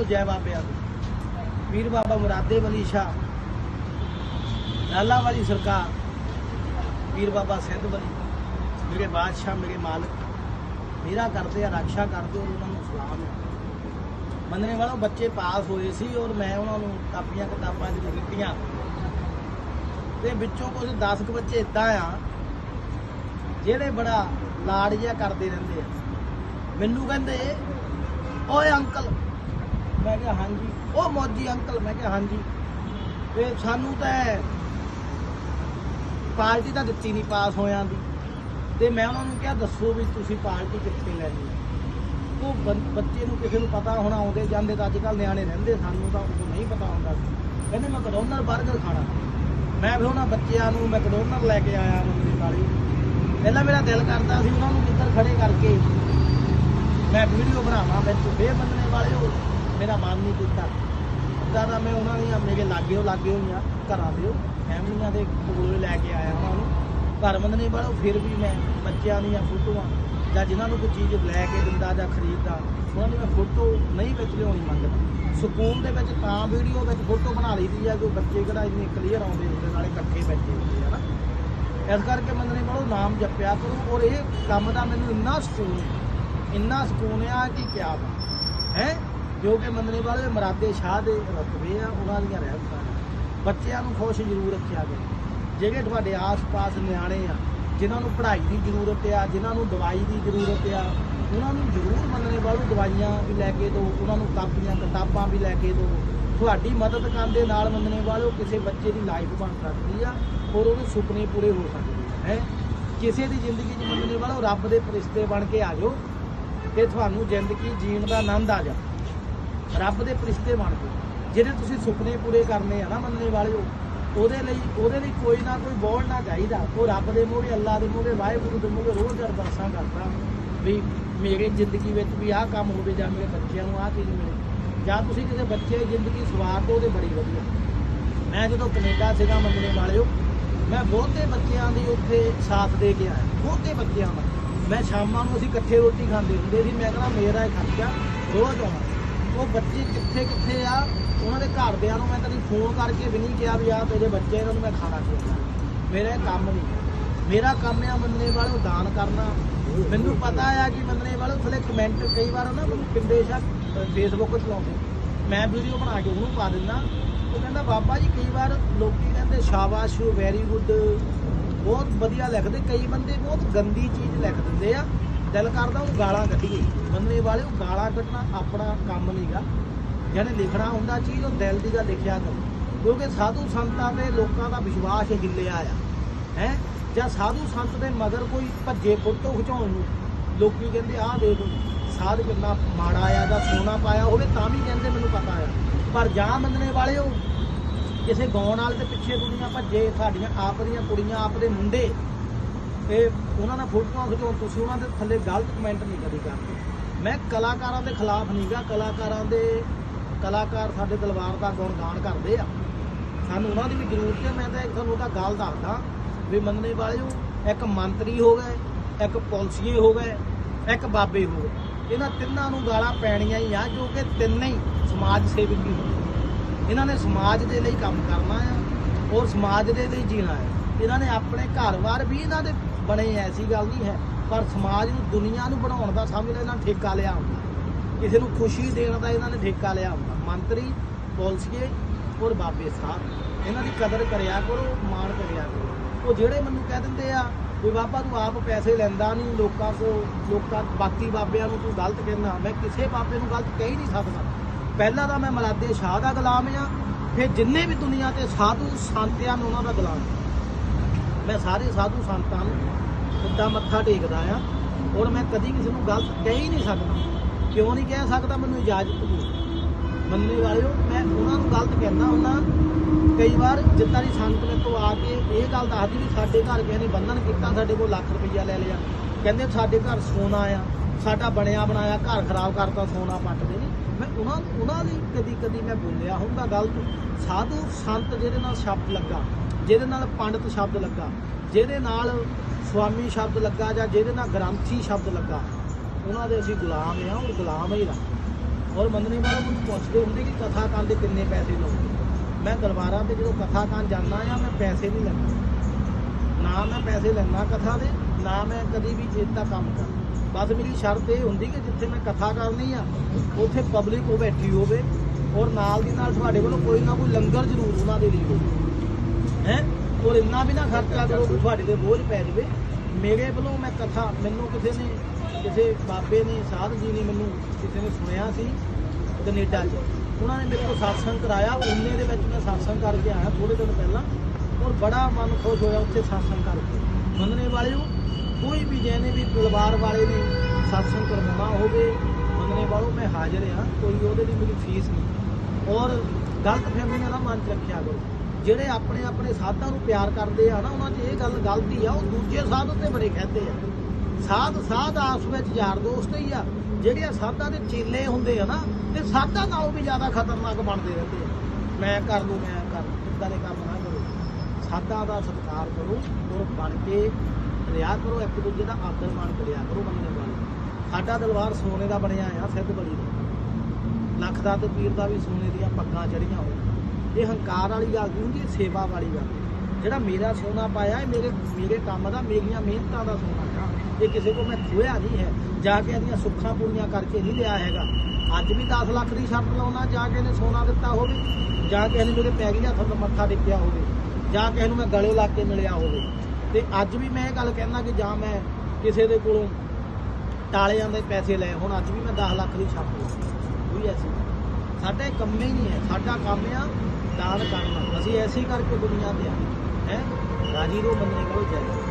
ਤੋਂ ਜੈ ਬਾਬਿਆਂ ਦੀ ਪੀਰ ਬਾਬਾ ਮੁਰਾਦੇ ਵਲੀ ਸ਼ਾਹ, ਲਾਲਾ ਵਾਲੀ ਸਰਕਾਰ, ਵੀਰ ਬਾਬਾ ਸਿੰਧ ਵਲੀ। ਮੇਰੇ ਬਾਦਸ਼ਾਹ, ਮੇਰੇ ਮਾਲਕ, ਮੇਰਾ ਕਰਦੇ ਆ ਰੱਖਿਆ ਕਰਦੇ ਔਰ ਉਹਨਾਂ ਨੂੰ ਸਲਾਮ ਹੈ ਮੰਨਣੇ ਵਾਲੋ ਬੱਚੇ ਪਾਸ ਹੋਏ ਸੀ ਔਰ ਮੈਂ ਉਹਨਾਂ ਨੂੰ ਕਾਪੀਆਂ, ਕਿਤਾਬਾਂ ਚ ਦਿੱਤੀਆਂ। ਤੇ ਵਿੱਚੋਂ ਕੁਝ 10 ਕੁ ਬੱਚੇ ਇਦਾਂ ਆ, ਜਿਹੜੇ ਬੜਾ ਲਾਡ ਜਿਹਾ ਕਰਦੇ ਰਹਿੰਦੇ ਆ। ਮੈਨੂੰ ਕਹਿੰਦੇ, ਓਏ ਅੰਕਲ ਮੈਂ ਕਿਹਾ, ਹਾਂਜੀ। ਉਹ ਮੌਜੀ ਅੰਕਲ, ਮੈਂ ਕਿਹਾ, ਹਾਂਜੀ। ਤੇ ਸਾਨੂੰ ਤਾਂ ਪਾਰਟੀ ਤਾਂ ਦਿੱਤੀ ਨਹੀਂ ਪਾਸ ਹੋਇਆਂ ਦੀ। ਤੇ ਮੈਂ ਉਹਨਾਂ ਨੂੰ ਕਿਹਾ, ਦੱਸੋ ਵੀ ਤੁਸੀਂ ਪਾਰਟੀ ਕਿੱਥੇ ਲੈਣੀ ਹੈ ਉਹ ਬੱਚੇ ਨੂੰ ਕਿਸੇ ਨੂੰ ਪਤਾ ਹੋਣਾ, ਆਉਂਦੇ ਜਾਂਦੇ ਤਾਂ ਅੱਜ ਕੱਲ ਨਿਆਣੇ ਰਹਿੰਦੇ, ਸਾਨੂੰ ਤਾਂ ਉਹ ਨਹੀਂ ਪਤਾ ਹੁੰਦਾ। ਸੀ ਕਹਿੰਦੇ, ਮੈਂ ਕਡੋਨਰ 버ਗਰ ਖਾਣਾ। ਮੈਂ ਫਿਰ ਉਹਨਾਂ ਬੱਚਿਆਂ ਨੂੰ ਮੈਂ ਕਡੋਨਰ ਲੈ ਕੇ ਆਇਆ ਮੰਮੀ ਵਾਲੀ ਪਹਿਲਾਂ ਮੇਰਾ ਦਿਲ ਕਰਦਾ ਸੀ ਉਹਨਾਂ ਨੂੰ ਕਿੱਧਰ ਖੜੇ ਕਰਕੇ। ਮੈਂ ਵੀਡੀਓ ਬਣਾਵਾਂ ਵਿੱਚ ਫੇਰ ਬੰਨਣੇ ਵਾਲੇ ਹੋ। ਮੇਰਾ ਮਨ ਨਹੀਂ ਕੀਤਾ। ਜ਼ਿਆਦਾ ਮੈਂ ਉਹਨਾਂ ਦੀਆਂ ਮੇਰੇ ਲਾਗੇ ਉਹ ਲਾਗੇ ਹੋਈਆਂ, ਘਰਾਂ ਦੇ ਫੈਮਲੀਆਂ ਦੇ ਕੋਲੋਂ ਲੈ ਕੇ ਆਇਆ ਉਹਨਾਂ ਨੂੰ। ਘਰ ਬੰਨਣੇ ਵਾਲੇ ਫਿਰ ਵੀ ਮੈਂ ਬੱਚਿਆਂ ਦੀਆਂ ਫੋਟੋਆਂ ਜਾਂ ਜਿਨ੍ਹਾਂ ਨੂੰ ਕੋਈ ਚੀਜ਼ ਲੈ ਕੇ ਦਿੰਦਾ ਜਾਂ ਖਰੀਦਦਾ, ਉਹਨਾਂ ਦੀ ਮੈਂ ਫੋਟੋ ਨਹੀਂ ਵਿੱਚ ਲਿਆਉਣੀ ਮੰਗਦਾ। ਸਕੂਨ ਦੇ ਵਿੱਚ ਤਾਂ ਵੀਡੀਓ ਵਿੱਚ ਫੋਟੋ ਬਣਾ ਲਈ ਦੀ ਆ ਜੋ ਬੱਚੇ ਕਿਹੜਾ ਇੰਨੇ ਕਲੀਅਰ ਆਉਂਦੇ ਹੁੰਦੇ, ਨਾਲੇ ਇਕੱਠੇ ਬੈਠੇ ਹੁੰਦੇ ਆ ਨਾ। ਇਸ ਕਰਕੇ ਮੰਨਣੇ ਵਾਲੋ ਨਾਮ ਜਪਿਆ ਕਰੋ, ਔਰ ਇਹ ਕੰਮ ਦਾ ਮੈਨੂੰ ਇੰਨਾ ਸਕੂਨ ਇੰਨਾ ਸਕੂਨ ਆ ਕਿ ਕਿਆ ਬਾਤ। ਹੈ? ਜੋ ਕਿ ਮੰਨਣੇ ਵਾਲੇ ਮਰਾਦੇ ਸ਼ਾਹ ਦੇ ਰਤਬੇ ਆ, ਉਹਨਾਂ ਦੀਆਂ ਰਹਿਮਤਾਂ ਬੱਚਿਆਂ ਨੂੰ ਖੁਸ਼ ਜ਼ਰੂਰ ਰੱਖਿਆ ਗਿਆ ਜਿਹੜੇ ਤੁਹਾਡੇ ਆਸ-ਪਾਸ ਨਿਆਣੇ ਆ, ਜਿਨ੍ਹਾਂ ਨੂੰ ਪੜ੍ਹਾਈ ਦੀ ਜ਼ਰੂਰਤ ਆ, ਜਿਨ੍ਹਾਂ ਨੂੰ ਦਵਾਈ ਦੀ ਜ਼ਰੂਰਤ ਆ, ਉਹਨਾਂ ਨੂੰ ਜ਼ਰੂਰ ਮੰਨਣੇ ਵਾਲੇ ਦਵਾਈਆਂ ਵੀ ਲੈ ਕੇ ਦਿਓ, ਉਹਨਾਂ ਨੂੰ ਕਾਪੀਆਂ, ਕਿਤਾਬਾਂ ਵੀ ਲੈ ਕੇ ਦਿਓ। ਤੁਹਾਡੀ ਮਦਦ ਕਰਨ ਦੇ ਨਾਲ ਮੰਨਣੇ ਵਾਲੋ ਕਿਸੇ ਬੱਚੇ ਦੀ ਲਾਈਫ ਬਣ ਸਕਦੀ ਆ ਔਰ ਉਹਦੇ ਸੁਪਨੇ ਪੂਰੇ ਹੋ ਸਕਦੇ ਆ, ਹੈ? ਕਿਸੇ ਦੀ ਜ਼ਿੰਦਗੀ 'ਚ ਮੰਨਣੇ ਵਾਲੋ ਰੱਬ ਦੇ ਫਰਿਸ਼ਤੇ ਬਣ ਕੇ ਆ ਜਾਓ ਤੇ ਤੁਹਾਨੂੰ ਜ਼ਿੰਦਗੀ ਜੀਣ ਦਾ ਆਨੰਦ ਆ ਜਾ ਰੱਬ ਦੇ ਫਰਿਸ਼ਤੇ ਬਣ ਜਾਓ। ਜਿਹੜੇ ਤੁਸੀਂ ਸੁਪਨੇ ਪੂਰੇ ਕਰਨੇ ਆ ਨਾ ਮੰਨਣੇ ਵਾਲਿਓ ਉਹਦੇ ਲਈ ਉਹਦੇ ਲਈ ਕੋਈ ਨਾ ਕੋਈ ਬੋਲਣਾ ਚਾਹੀਦਾ। ਉਹ ਰੱਬ ਦੇ ਮੂਹਰੇ, ਅੱਲਾ ਦੇ ਮੂਹਰੇ, ਵਾਹਿਗੁਰੂ ਦੇ ਮੂਹਰੇ ਰੋਜ਼ ਅਰਦਾਸਾਂ ਕਰਦਾ ਵੀ ਮੇਰੇ ਜ਼ਿੰਦਗੀ ਵਿੱਚ ਵੀ ਆਹ ਕੰਮ ਹੋਵੇ ਜਾਂ ਮੇਰੇ ਬੱਚਿਆਂ ਨੂੰ ਆਹ ਚੀਜ਼ ਮਿਲੇ। ਜਾਂ ਤੁਸੀਂ ਕਿਸੇ ਬੱਚੇ ਦੀ ਜ਼ਿੰਦਗੀ ਸਵਾਰ ਦੋ ਉਹਦੇ ਬੜੀ ਵਧੀਆ। ਮੈਂ ਜਦੋਂ ਕੈਨੇਡਾ ਸੀਗਾ ਮੰਨਣੇ ਵਾਲਿਓ ਮੈਂ ਬਹੁਤੇ ਬੱਚਿਆਂ ਦੀ ਉੱਥੇ ਸਾਥ ਦੇ ਕੇ ਆਇਆ। ਬਹੁਤੇ ਬੱਚਿਆਂ ਦਾ। ਮੈਂ ਸ਼ਾਮਾਂ ਨੂੰ ਅਸੀਂ ਇਕੱਠੇ ਰੋਟੀ ਖਾਂਦੇ ਹੁੰਦੇ ਸੀ, ਮੈਂ ਕਹਿੰਦਾ ਮੇਰਾ ਇਹ ਖਰਚਾ ਰੋਜ਼ ਆਉਣਾ। ਉਹ ਬੱਚੇ ਕਿੱਥੇ ਕਿੱਥੇ ਆ? ਉਹਨਾਂ ਦੇ ਘਰਦਿਆਂ ਨੂੰ ਮੈਂ ਕਦੀ ਫੋਨ ਕਰਕੇ ਵੀ ਨਹੀਂ ਕਿਹਾ ਵੀ ਆ ਤੇਰੇ ਬੱਚੇ ਇਹਨਾਂ ਨੂੰ ਮੈਂ ਖਾਣਾ ਖਵਾਉਣਾ? ਮੇਰਾ ਕੰਮ ਨਹੀਂ ਮੇਰਾ ਕੰਮ ਆ ਮੰਨਣੇ ਵਾਲੋ ਦਾਨ ਕਰਨਾ। ਮੈਨੂੰ ਪਤਾ ਆ ਕਿ ਮੰਨਣੇ ਵਾਲੇ ਥੱਲੇ ਕਮੈਂਟ ਕਈ ਵਾਰ ਨਾ ਮੈਨੂੰ ਪਿੰਡੇ ਸ਼ਾ ਫੇਸਬੁੱਕ ਚਲਾਉਂਦੇ ਮੈਂ ਵੀਡੀਓ ਬਣਾ ਕੇ ਉਹਨੂੰ ਪਾ ਦਿੰਦਾ। ਉਹ ਕਹਿੰਦਾ, ਬਾਬਾ ਜੀ, ਕਈ ਵਾਰ ਲੋਕੀ ਕਹਿੰਦੇ ਸ਼ਾਬਾਸ਼ ਵੈਰੀ ਗੁੱਡ ਬਹੁਤ ਵਧੀਆ ਲਿਖਦੇ। ਕਈ ਬੰਦੇ ਬਹੁਤ ਗੰਦੀ ਚੀਜ਼ ਲਿਖ ਦਿੰਦੇ ਆ। ਦਿਲ ਕਰਦਾ ਉਹ ਗਾਲਾਂ ਕੱਢੀਏ। ਮੰਨਣੇ ਵਾਲੇ ਉਹ ਗਾਲਾਂ ਕੱਢਣਾ ਆਪਣਾ ਕੰਮ ਨਹੀਂਗਾ। ਜਿਹਨੇ ਲਿਖਣਾ ਹੁੰਦਾ ਚੀਜ਼, ਉਹ ਦਿਲ ਦੀ ਗੱਲ ਲਿਖਿਆ ਕਰੋ। ਕਿਉਂਕਿ ਸਾਧੂ ਸੰਤਾਂ ਤੇ ਲੋਕਾਂ ਦਾ ਵਿਸ਼ਵਾਸ ਹਿੱਲਿਆ ਆ ਹੈ? ਜਾਂ ਸਾਧੂ ਸੰਤ ਦੇ ਮਗਰ ਕੋਈ ਭੱਜੇ ਫੋਟੋ ਖਿਚਾਉਣ ਨੂੰ। ਲੋਕੀ ਕਹਿੰਦੇ, ਆਹ ਦੇਖ, ਸਾਧ ਕਿੰਨਾ ਮਾੜਾ ਆ ਜਾਂ ਸੋਨਾ ਪਾਇਆ ਹੋਵੇ ਤਾਂ ਵੀ ਕਹਿੰਦੇ ਮੈਨੂੰ ਪਤਾ ਆ। ਪਰ ਜਾਂ ਮੰਨਣੇ ਵਾਲੇ ਉਹ, ਕਿਸੇ ਗਾਉਣ ਵਾਲੇ ਦੇ ਪਿੱਛੇ ਦੁਨੀਆ ਭੱਜੇ, ਸਾਡੀਆਂ ਆਪ ਦੀਆਂ ਕੁੜੀਆਂ, ਆਪ ਦੇ ਮੁੰਡੇ ਤੇ ਉਹਨਾਂ ਨਾਲ ਫੋਟੋਆਂ ਖਿਚਾਉਣ, ਤੁਸੀਂ ਉਹਨਾਂ ਦੇ ਥੱਲੇ ਗਲਤ ਕਮੈਂਟ ਨਹੀਂ ਕਦੀ ਕਰਦੇ। ਮੈਂ ਕਲਾਕਾਰਾਂ ਦੇ ਖਿਲਾਫ ਨਹੀਂਗਾ ਕਲਾਕਾਰਾਂ ਦੇ, ਕਲਾਕਾਰ ਸਾਡੇ ਦਲਵਾਰ ਦਾ ਗੁਣਗਾਨ ਕਰਦੇ ਆ। ਸਾਨੂੰ ਉਹਨਾਂ ਦੀ ਵੀ ਜ਼ਰੂਰਤ ਹੈ, ਮੈਂ ਤਾਂ ਇੱਕ ਤੁਹਾਨੂੰ ਉਹਦਾ ਗੱਲ ਦੱਸਦਾ ਵੀ ਮੰਨਣੇ ਵਾਲਿਓ, ਇੱਕ ਮੰਤਰੀ ਹੋ ਗਏ, ਇੱਕ ਪੁਲਸੀਏ ਹੋ ਗਏ, ਇੱਕ ਬਾਬੇ ਹੋ ਗਏ। ਇਹਨਾਂ ਤਿੰਨਾਂ ਨੂੰ ਗਾਲਾਂ ਪੈਣੀਆਂ ਹੀ ਆ, ਜੋ ਕਿ ਤਿੰਨੇ ਹੀ ਸਮਾਜ ਸੇਵਕ ਹੀ ਹੁੰਦੇ ਇਹਨਾਂ ਨੇ ਸਮਾਜ ਦੇ ਲਈ ਕੰਮ ਕਰਨਾ ਆ, ਔਰ ਸਮਾਜ ਦੇ ਲਈ ਜੀਣਾ ਹੈ ਇਹਨਾਂ ਨੇ ਆਪਣੇ ਘਰ-ਬਾਰ ਵੀ ਇਹਨਾਂ ਦੇ ਬਣੇ ਐਸੀ ਗੱਲ ਨਹੀਂ ਹੈ। ਪਰ ਸਮਾਜ ਨੂੰ, ਦੁਨੀਆ ਨੂੰ ਬਣਾਉਣ ਦਾ ਸਮਝ ਲੈ ਇਹਨਾਂ ਨੇ ਠੇਕਾ ਲਿਆ ਹੁੰਦਾ। ਕਿਸੇ ਨੂੰ ਖੁਸ਼ੀ ਦੇਣ ਦਾ ਇਹਨਾਂ ਨੇ ਠੇਕਾ ਲਿਆ ਹੁੰਦਾ। ਮੰਤਰੀ, ਪੁਲਸੀਏ ਔਰ ਬਾਬੇ ਸਾਹਿਬ, ਇਹਨਾਂ ਦੀ ਕਦਰ ਕਰਿਆ ਕਰੋ, ਮਾਣ ਕਰਿਆ ਕਰੋ। ਉਹ ਜਿਹੜੇ ਮੈਨੂੰ ਕਹਿ ਦਿੰਦੇ ਆ ਵੀ ਬਾਬਾ ਤੂੰ ਆਪ ਪੈਸੇ ਲੈਂਦਾ ਨਹੀਂ, ਲੋਕਾਂ ਕੋ ਲੋਕਾਂ, ਬਾਕੀ ਬਾਬਿਆਂ ਨੂੰ ਤੂੰ ਗਲਤ ਕਹਿੰਦਾ। ਮੈਂ ਕਿਸੇ ਬਾਬੇ ਨੂੰ ਗਲਤ ਕਹਿ ਹੀ ਨਹੀਂ ਸਕਦਾ। ਪਹਿਲਾਂ ਤਾਂ ਮੈਂ ਮਲਾਦੇ ਸ਼ਾਹ ਦਾ ਗੁਲਾਮ ਆ। ਫਿਰ ਜਿੰਨੇ ਵੀ ਦੁਨੀਆ ਤੇ ਸਾਧੂ, ਸੰਤਿਆਂ ਨੂੰ ਉਹਨਾਂ ਦਾ ਗੁਲਾਮ ਆ। ਮੈਂ ਸਾਰੇ ਸਾਧੂ ਸੰਤਾਂ ਨੂੰ ਉੱਦਾਂ ਮੱਥਾ ਟੇਕਦਾ ਆ ਔਰ ਮੈਂ ਕਦੀ ਕਿਸੇ ਨੂੰ ਗਲਤ ਕਹਿ ਹੀ ਨਹੀਂ ਸਕਦਾ। ਕਿਉਂ ਨਹੀਂ ਕਹਿ ਸਕਦਾ? ਮੈਨੂੰ ਇਜਾਜ਼ਤ ਦਿਓ। ਮੰਨਣੇ ਵਾਲਿਓ, ਮੈਂ ਉਹਨਾਂ ਨੂੰ ਗਲਤ ਕਹਿੰਦਾ ਹੁੰਦਾ। ਕਈ ਵਾਰ ਜਿੱਦਾਂ ਦੀ ਸੰਗਤ ਮੇਰੇ ਤੋਂ ਆ ਕੇ ਇਹ ਗੱਲ ਦੱਸਦੀ ਵੀ ਸਾਡੇ ਘਰ ਕਿਸੇ ਨੇ ਬੰਧਨ ਕੀਤਾ, ਸਾਡੇ ਕੋਲ ਲੱਖ ਰੁਪਈਆ ਲੈ ਲਿਆ। ਕਹਿੰਦੇ ਸਾਡੇ ਘਰ ਸੋਨਾ ਆ, ਸਾਡਾ ਬਣਿਆ ਬਣਾਇਆ, ਘਰ ਖਰਾਬ ਕਰਤਾ ਸੋਨਾ ਪੱਟਦੇ ਨੇ। ਉਹਨਾਂ ਉਹਨਾਂ ਦੀ ਕਦੀ ਕਦੀ ਮੈਂ ਬੋਲਿਆ ਹੁੰਦਾ ਗਲਤ ਸਾਧੂ ਸੰਤ ਜਿਹਦੇ ਨਾਲ ਸ਼ਬਦ ਲੱਗਾ, ਜਿਹਦੇ ਨਾਲ ਪੰਡਤ ਸ਼ਬਦ ਲੱਗਾ, ਜਿਹਦੇ ਨਾਲ ਸਵਾਮੀ ਸ਼ਬਦ ਲੱਗਾ ਜਾਂ ਜਿਹਦੇ ਨਾਲ ਗ੍ਰੰਥੀ ਸ਼ਬਦ ਲੱਗਾ, ਉਹਨਾਂ ਦੇ ਅਸੀਂ ਗੁਲਾਮ ਆ ਔਰ ਗੁਲਾਮ ਹੀ ਰੱਖ ਔਰ ਮੰਨਣੇ ਵਾਲੇ ਮੈਨੂੰ ਪੁੱਛਦੇ ਹੁੰਦੇ ਕਿ ਕਥਾ ਕਾਂ ਦੇ ਕਿੰਨੇ ਪੈਸੇ ਲਓਗੇ ਮੈਂ ਦਰਬਾਰਾਂ ਤੇ ਜਦੋਂ ਕਥਾ ਕਾਂ ਜਾਂਦਾ ਆ, ਮੈਂ ਪੈਸੇ ਨਹੀਂ ਲੈਂਦਾ। ਨਾ ਮੈਂ ਪੈਸੇ ਲੈਂਦਾ ਕਥਾ ਦੇ ਨਾ ਮੈਂ ਕਦੀ ਵੀ ਇਦਾਂ ਕੰਮ ਕਰ ਬਸ ਮੇਰੀ ਸ਼ਰਤ ਇਹ ਹੁੰਦੀ ਕਿ ਜਿੱਥੇ ਮੈਂ ਕਥਾ ਕਰਨੀ ਆ, ਉੱਥੇ ਪਬਲਿਕ ਉਹ ਬੈਠੀ ਹੋਵੇ ਔਰ ਨਾਲ ਦੀ ਨਾਲ ਤੁਹਾਡੇ ਵੱਲੋਂ ਕੋਈ ਨਾ ਕੋਈ ਲੰਗਰ ਜ਼ਰੂਰ ਉਹਨਾਂ ਦੇ ਲਈ ਹੋਵੇ। ਹੈ? ਔਰ ਇੰਨਾ ਵੀ ਨਾ ਖਰਚਾ ਕਰੋ ਕਿ ਤੁਹਾਡੇ ਤੇ ਬੋਝ ਪੈ ਜਾਵੇ। ਮੇਰੇ ਵੱਲੋਂ ਮੈਂ ਕਥਾ, ਮੈਨੂੰ ਕਿਸੇ ਨੇ, ਕਿਸੇ ਬਾਬੇ ਨੇ, ਸਾਧ ਜੀ ਨੇ ਮੈਨੂੰ ਕਿਸੇ ਨੇ ਸੁਣਿਆ ਸੀ ਕੈਨੇਡਾ 'ਚ। ਉਹਨਾਂ ਨੇ ਮੇਰੇ ਕੋਲ satsang ਕਰਾਇਆ ਉਹਨੇ ਦੇ ਵਿੱਚ ਮੈਂ satsang ਕਰਕੇ ਆਇਆ ਥੋੜੇ ਦਿਨ ਪਹਿਲਾਂ ਔਰ ਬੜਾ ਮਨ ਖੁਸ਼ ਹੋਇਆ ਉੱਥੇ satsang ਕਰਕੇ। ਮੰਨਣੇ ਵਾਲਿਓ, ਕੋਈ ਵੀ ਜਿਹਨੇ ਵੀ ਤਲਵਾਰ ਵਾਲੇ ਨੇ satsang ਕਰਵਾਉਣਾ ਹੋਵੇ, ਮੰਨਣੇ ਵਾਲੋ, ਮੈਂ ਹਾਜ਼ਰ ਹਾਂ, ਕੋਈ ਉਹਦੇ ਲਈ ਮੇਰੀ ਫੀਸ ਨਹੀਂ। ਔਰ ਗਲਤ ਫਹਿਮੀਆਂ ਦਾ ਮਨ ਰੱਖਿਆ ਕਰੋ। ਜਿਹੜੇ ਆਪਣੇ ਆਪਣੇ ਸਾਧਾਂ ਨੂੰ ਪਿਆਰ ਕਰਦੇ ਆ ਨਾ, ਉਹਨਾਂ 'ਚ ਇਹ ਗੱਲ ਗਲਤੀ ਆ, ਉਹ ਦੂਜੇ ਸਾਧ ਉੱਤੇ ਬੜੇ ਕਹਿੰਦੇ ਆ। ਸਾਧ ਸਾਧ ਆਪਸ ਵਿੱਚ ਯਾਰ ਦੋਸਤ ਹੀ ਆ। ਜਿਹੜੇ ਸਾਧਾਂ ਦੇ ਚੇਲੇ ਹੁੰਦੇ ਆ ਨਾ, ਤੇ ਸਾਧਾਂ ਨਾਲੋਂ ਵੀ ਜ਼ਿਆਦਾ ਖਤਰਨਾਕ ਬਣਦੇ ਰਹਿੰਦੇ ਆ। ਮੈਂ ਕਰ ਲੂ, ਮੈਂ ਕਰ ਲੂ ਇਦਾਂ ਦੇ ਕੰਮ ਨਾ ਕਰੋ। ਸਾਧਾਂ ਦਾ ਸਤਿਕਾਰ ਕਰੋ ਔਰ ਬਣ ਕੇ ਰਿਆ ਕਰੋ, ਇੱਕ ਦੂਜੇ ਦਾ ਆਦਰ ਮਾਣ ਕਰਿਆ ਕਰੋ ਮੰਨਣੇ ਵਾਲੇ ਸਾਡਾ ਦਰਬਾਰ ਸੋਨੇ ਦਾ ਬਣਿਆ ਆ ਸਿੱਧ ਬਲੀ ਦਾ। ਲੱਖ ਦਾ ਤੇ ਪੀਰ ਦਾ ਵੀ ਸੋਨੇ ਦੀਆਂ ਪੱਗਾਂ ਚੜੀਆਂ ਹੋਈਆਂ। ਇਹ ਹੰਕਾਰ ਵਾਲੀ ਗੱਲ ਨਹੀਂ ਹੁੰਦੀ ਸੇਵਾ ਵਾਲੀ ਗੱਲ ਜਿਹੜਾ ਮੇਰਾ ਸੋਨਾ ਪਾਇਆ, ਇਹ ਮੇਰੇ ਮੇਰੇ ਕੰਮ ਦਾ, ਮੇਰੀਆਂ ਮਿਹਨਤਾਂ ਦਾ ਸੋਨਾ ਆ ਇਹ ਕਿਸੇ ਕੋ ਮੈਂ ਖੋਇਆ ਨਹੀਂ ਹੈ। ਜਾ ਕੇ ਇਹਦੀਆਂ ਸੁੱਖਾਂ ਪੂਰੀਆਂ ਕਰਕੇ ਨਹੀਂ ਲਿਆ ਹੈਗਾ। ਅੱਜ ਵੀ 10 ਲੱਖ ਦੀ ਸ਼ਰਤ ਲਾਉਣਾ, ਜਾ ਕੇ ਇਹਨੇ ਸੋਨਾ ਦਿੱਤਾ ਹੋਵੇ, ਜਾਂ ਕਿਸੇ ਨੇ ਮੇਰੇ ਪੈ ਗਿਆ ਤੁਹਾਨੂੰ ਮੱਥਾ ਟੇਕਿਆ ਹੋਵੇ। ਜਾਂ ਕਿਸੇ ਨੂੰ ਮੈਂ ਗਲੇ ਲਾ ਕੇ ਮਿਲਿਆ ਹੋਵੇ। ਤੇ ਅੱਜ ਵੀ ਮੈਂ ਇਹ ਗੱਲ ਕਹਿੰਦਾ ਕਿ ਜਾਂ ਮੈਂ ਕਿਸੇ ਦੇ ਕੋਲੋਂ ਟਾਲਿਆਂ ਦੇ ਪੈਸੇ ਲਏ ਹੁਣ, ਅੱਜ ਵੀ ਮੈਂ 10 ਲੱਖ ਦੀ ਛਾਪ ਕੋਈ ਐਸੀ ਗੱਲ। ਸਾਡਾ ਇਹ ਕੰਮ ਹੀ ਨਹੀਂ ਹੈ। ਸਾਡਾ ਕੰਮ ਆ ਦਾਨ ਕਰਨਾ। ਅਸੀਂ ਐਸੀ ਕਰਕੇ ਦੁਨੀਆ ਤੇ ਆ। ਹੈ? ਰਾਜੀ ਰੋ ਬੰਦੇ ਕੋਲ ਜਾਏ